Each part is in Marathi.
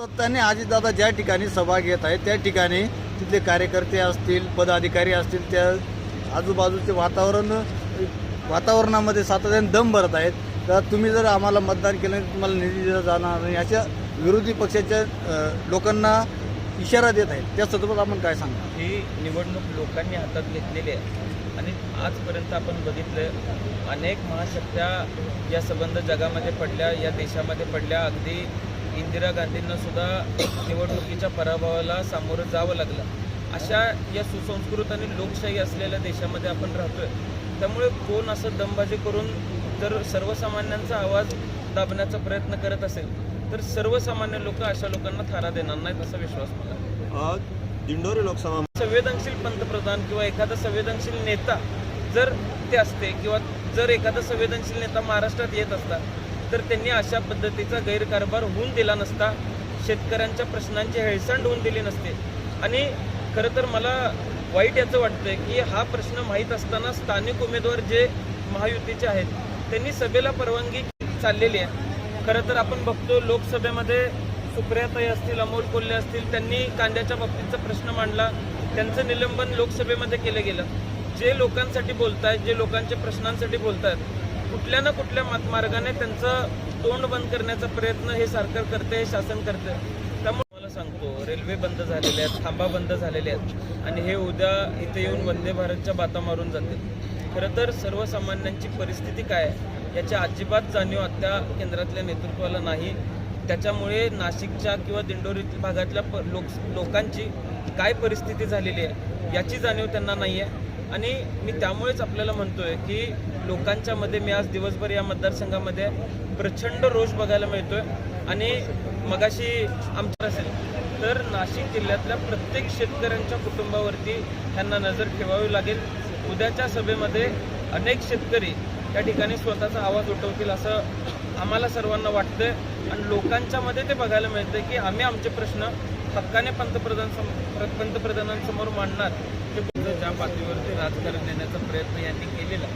सातत्याने अजितदादा ज्या ठिकाणी सभा घेत आहेत त्या ठिकाणी तिथले कार्यकर्ते असतील पदाधिकारी असतील त्या आजूबाजूचे वातावरण वातावरणामध्ये सातत्याने दम भरत आहेत. तर तुम्ही जर आम्हाला मतदान केलं तर तुम्हाला निधी दिला जाणार नाही अशा विरोधी पक्षाच्या लोकांना इशारा देत आहेत. त्या संदर्भात आपण काय सांगा ही निवडणूक लोकांनी हातात घेतलेली आहे. आणि आजपर्यंत आपण बघितलं अनेक महाशक्त्या या संबंध जगामध्ये पडल्या या देशामध्ये पडल्या. अगदी इंदिरा गांधींना सुद्धा निवडणुकीच्या पराभवाला सामोरं जावं लागलं अशा या सुसंस्कृत आणि लोकशाही असलेल्या देशामध्ये आपण राहतोय त्यामुळे कोण असं दमबाजी करून जर सर्वसामान्यांचा आवाज दाबण्याचा प्रयत्न करत असेल तर सर्वसामान्य लोक अशा लोकांना थारा देणार नाहीत असा विश्वास मला. दिंडोरी लोकसभा संवेदनशील पंतप्रधान किंवा एखादा संवेदनशील नेता जर ते असते किंवा जर एखादा संवेदनशील नेता महाराष्ट्रात येत असता तर त्यांनी अशा पद्धतीचा गैरकारभार होऊन दिला नसता शेतकऱ्यांच्या प्रश्नांची हेळसांड होऊन दिली नसते. आणि खरं तर मला वाईट याचं वाटतंय की हा प्रश्न माहीत असताना स्थानिक उमेदवार जे महायुतीचे आहेत त्यांनी सभेला परवानगी चाललेली आहे. खरं तर आपण बघतो लोकसभेमध्ये सुप्रियाताई असतील अमोल कोल्हे असतील त्यांनी कांद्याच्या बाबतीतचा प्रश्न मांडला. त्यांचं निलंबन लोकसभेमध्ये केलं गेलं. जे लोकांसाठी बोलत आहेत जे लोकांच्या प्रश्नांसाठी बोलत आहेत कुठल्या ना कुठल्या मार्गाने त्यांचं तोंड बंद करण्याचा प्रयत्न हे सरकार करते हे शासन करते. त्यामुळे मला सांगतो रेल्वे बंद झालेल्या आहेत थांबा बंद झालेले आहेत आणि हे उद्या इथे येऊन वंदे भारतच्या बाता मारून जातील. खरं तर सर्वसामान्यांची परिस्थिती काय आहे याची अजिबात जाणीव आता केंद्रातल्या नेतृत्वाला नाही. त्याच्यामुळे नाशिकच्या किंवा दिंडोरी भागातल्या प लोक लोकांची काय परिस्थिती झालेली आहे याची जाणीव त्यांना नाही आहे आणि मी त्यामुळेच आपल्याला म्हणतोय की लोकांच्या मध्ये मी आज दिवसभर या मतदारसंघामध्ये प्रचंड रोष बघायला मिळतोय. आणि मगाशी आमच्या असेल तर नाशिक जिल्ह्यातल्या प्रत्येक शेतकऱ्यांच्या कुटुंबावरती त्यांना नजर ठेवावी लागेल. उद्याच्या सभेमध्ये अनेक शेतकरी त्या ठिकाणी स्वतःचा आवाज उठवतील असं आम्हाला सर्वांना वाटतंय. आणि लोकांच्या मध्ये ते बघायला मिळतंय की आम्ही आमचे प्रश्न हक्काने पंतप्रधान सम- पंतप्रधानांसमोर मांडणार ते ज्या पातळीवरती राजकारण नेण्याचा प्रयत्न यांनी केलेला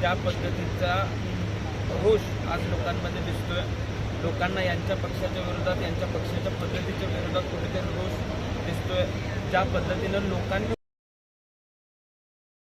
त्या पद्धतीचा रोष आज लोकांमध्ये दिसतोय. लोकांना यांच्या पक्षाच्या विरोधात यांच्या पक्षाच्या पद्धतीच्या विरोधात कुठेतरी रोष दिसतोय. ज्या पद्धतीनं लोकांनी